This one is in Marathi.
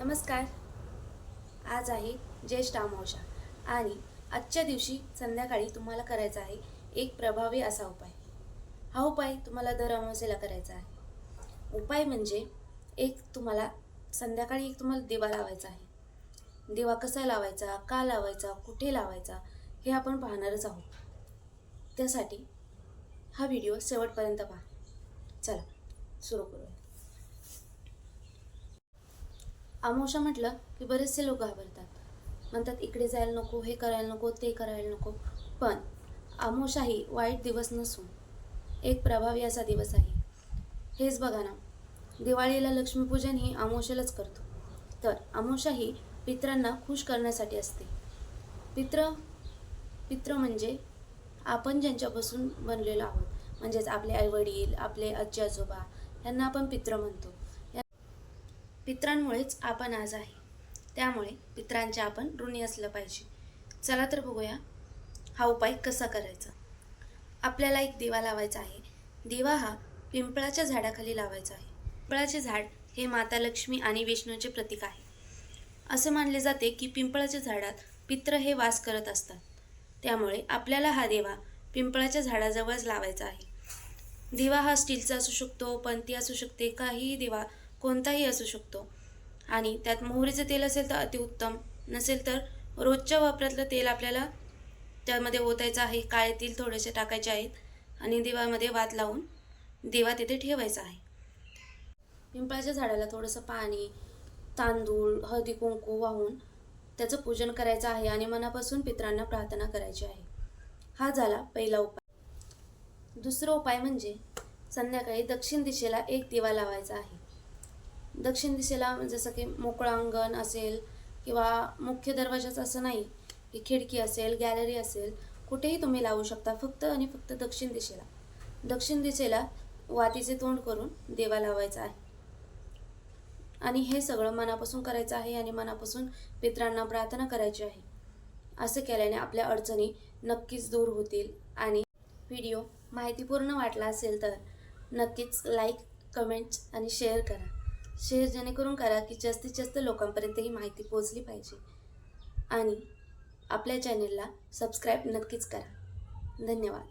नमस्कार. आज आहे ज्येष्ठ अमावशा आणि आजच्या दिवशी संध्याकाळी तुम्हाला करायचा आहे एक प्रभावी असा उपाय. हा उपाय तुम्हाला दर अमावस्येला करायचा आहे. उपाय म्हणजे एक तुम्हाला संध्याकाळी एक तुम्हाला दिवा लावायचा आहे. दिवा कसा लावायचा का लावायचा कुठे लावायचा हे आपण पाहणारच आहोत. त्यासाठी हा व्हिडिओ शेवटपर्यंत पहा. चला सुरू करूया. आमोशा म्हटलं की बरेचसे लोक घाबरतात. म्हणतात इकडे जायला नको हे करायला नको ते करायला नको. पण आमोशाही वाईट दिवस नसून एक प्रभावी असा दिवस आहे. हेच बघा ना दिवाळीला लक्ष्मीपूजन ही आमोशालाच करतो. तर आमोशा ही पित्रांना खुश करण्यासाठी असते. पित्र पित्र म्हणजे आपण ज्यांच्यापासून बनलेलो आहोत. म्हणजेच आपले आईवडील आपले आजी आजोबा यांना आपण पित्र म्हणतो. पित्रांमुळेच आपण आज आहे. त्यामुळे पित्रांचे आपण ऋणी असलं पाहिजे. चला तर बघूया हा उपाय कसा करायचा. आपल्याला एक दिवा लावायचा आहे. दिवा हा पिंपळाच्या झाडाखाली लावायचा आहे. पिंपळाचे झाड हे माता लक्ष्मी आणि विष्णूचे प्रतीक आहे. असे मानले जाते की पिंपळाच्या झाडात पित्र हे वास करत असतात. त्यामुळे आपल्याला हा दिवा पिंपळाच्या झाडाजवळच लावायचा आहे. दिवा हा स्टीलचा असू शकतो पणती असू शकते काहीही दिवा कोणताही असू शकतो. आणि त्यात मोहरीचं तेल असेल तर अतिउत्तम नसेल तर रोजच्या वापरातलं तेल आपल्याला त्यामध्ये ओतायचं आहे. काळे तेल थोडेसे टाकायचे आहेत आणि दिवामध्ये वात लावून दिवा तिथे ठेवायचा आहे. पिंपळाच्या झाडाला थोडंसं पाणी तांदूळ हळदी कुंकू वाहून त्याचं पूजन करायचं आहे आणि मनापासून पित्रांना प्रार्थना करायची आहे. हा झाला पहिला उपाय. दुसरा उपाय म्हणजे संध्याकाळी दक्षिण दिशेला एक दिवा लावायचा आहे. दक्षिण दिशेला जसं की मोकळं अंगण असेल किंवा मुख्य दरवाजाच असं नाही की खिडकी असेल गॅलरी असेल कुठेही तुम्ही लावू शकता फक्त आणि फक्त दक्षिण दिशेला. दक्षिण दिशेला वातीचे तोंड करून देवा लावायचा आहे. आणि हे सगळं मनापासून करायचं आहे आणि मनापासून पित्रांना प्रार्थना करायची आहे. असं केल्याने आपल्या अडचणी नक्कीच दूर होतील आणि व्हिडिओ माहितीपूर्ण वाटला असेल तर नक्कीच लाईक कमेंट्स आणि शेअर करा. शेअर जेणेकरून करा की जास्तीत जास्त लोकांपर्यंत ही माहिती पोहोचली पाहिजे. आणि आपल्या चॅनेलला सबस्क्राईब नक्कीच करा. धन्यवाद.